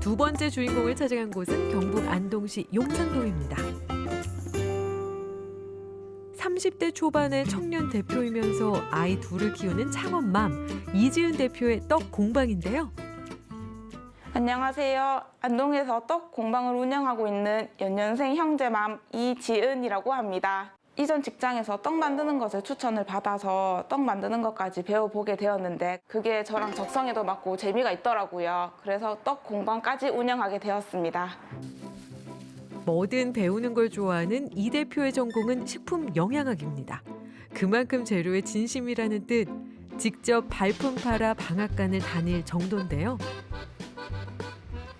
두 번째 주인공을 찾아간 곳은 경북 안동시 용산동입니다. 30대 초반의 청년 대표이면서 아이 둘을 키우는 창업맘 이지은 대표의 떡 공방인데요. 안녕하세요. 안동에서 떡 공방을 운영하고 있는 연년생 형제맘 이지은이라고 합니다. 이전 직장에서 떡 만드는 것을 추천을 받아서 떡 만드는 것까지 배워보게 되었는데 그게 저랑 적성에도 맞고 재미가 있더라고요. 그래서 떡 공방까지 운영하게 되었습니다. 뭐든 배우는 걸 좋아하는 이 대표의 전공은 식품 영양학입니다. 그만큼 재료에 진심이라는 뜻. 직접 발품 팔아 방앗간을 다닐 정도인데요.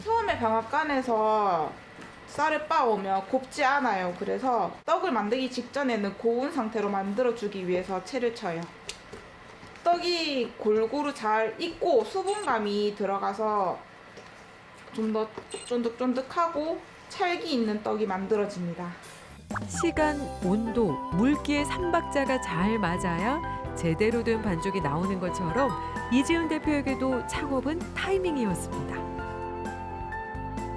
처음에 방앗간에서 쌀을 빻아오면 곱지 않아요. 그래서 떡을 만들기 직전에는 고운 상태로 만들어주기 위해서 채를 쳐요. 떡이 골고루 잘 익고 수분감이 들어가서 좀 더 쫀득쫀득하고 찰기 있는 떡이 만들어집니다. 시간, 온도, 물기의 삼박자가 잘 맞아야 제대로 된 반죽이 나오는 것처럼 이지은 대표에게도 창업은 타이밍이었습니다.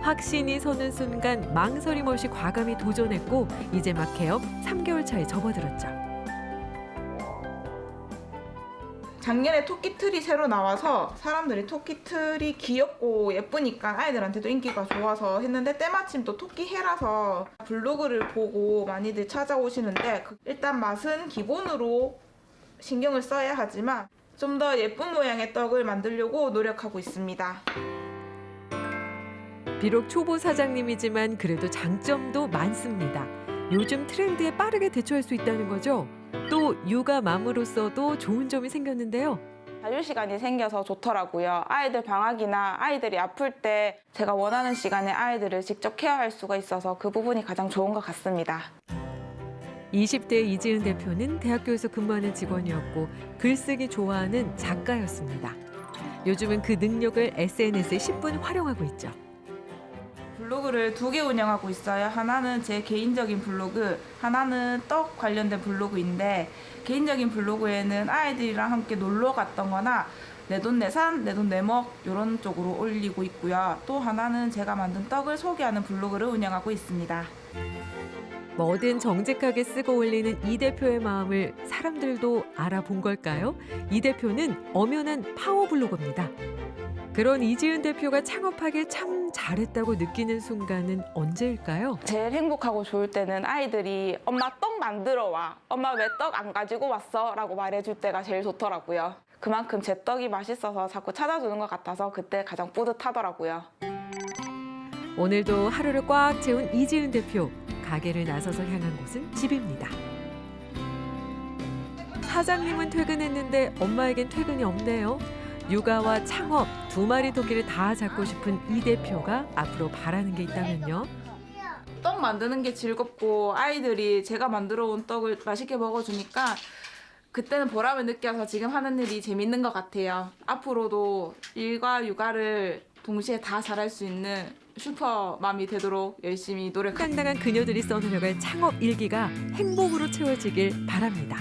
확신이 서는 순간 망설임 없이 과감히 도전했고 이제 막 개업 3개월 차에 접어들었죠. 작년에 토끼 틀이 새로 나와서 사람들이 토끼 틀이 귀엽고 예쁘니까 아이들한테도 인기가 좋아서 했는데 때마침 또 토끼 해라서 블로그를 보고 많이들 찾아오시는데 그- 일단 맛은 기본으로 신경을 써야 하지만 좀 더 예쁜 모양의 떡을 만들려고 노력하고 있습니다. 비록 초보 사장님이지만 그래도 장점도 많습니다. 요즘 트렌드에 빠르게 대처할 수 있다는 거죠. 또 육아 맘으로서도 좋은 점이 생겼는데요. 자유 시간이 생겨서 좋더라고요. 아이들 방학이나 아이들이 아플 때 제가 원하는 시간에 아이들을 직접 케어할 수가 있어서 그 부분이 가장 좋은 것 같습니다. 20대 이지은 대표는 대학교에서 근무하는 직원이었고 글쓰기 좋아하는 작가였습니다. 요즘은 그 능력을 SNS에 10분 활용하고 있죠. 블로그를 두 개 운영하고 있어요. 하나는 제 개인적인 블로그, 하나는 떡 관련된 블로그인데 개인적인 블로그에는 아이들이랑 함께 놀러 갔던 거나 내돈내산, 내돈내먹 이런 쪽으로 올리고 있고요. 또 하나는 제가 만든 떡을 소개하는 블로그를 운영하고 있습니다. 뭐든 정직하게 쓰고 올리는 이 대표의 마음을 사람들도 알아본 걸까요? 이 대표는 엄연한 파워블로거입니다. 그런 이지은 대표가 창업하길 참 잘했다고 느끼는 순간은 언제일까요? 제일 행복하고 좋을 때는 아이들이 엄마 떡 만들어 와. 엄마 왜 떡 안 가지고 왔어? 라고 말해줄 때가 제일 좋더라고요. 그만큼 제 떡이 맛있어서 자꾸 찾아주는 것 같아서 그때 가장 뿌듯하더라고요. 오늘도 하루를 꽉 채운 이지은 대표 가게를 나서서 향한 곳은 집입니다. 사장님은 퇴근했는데 엄마에겐 퇴근이 없네요. 육아와 창업 두 마리 토끼를 다 잡고 싶은 이 대표가 앞으로 바라는 게 있다면요. 떡 만드는 게 즐겁고 아이들이 제가 만들어 온 떡을 맛있게 먹어주니까 그때는 보람을 느껴서 지금 하는 일이 재밌는 것 같아요. 앞으로도 일과 육아를 동시에 다 잘할 수 있는 슈퍼맘이 되도록 열심히 노력할게요. 당당한 그녀들이 써내려갈 창업 일기가 행복으로 채워지길 바랍니다.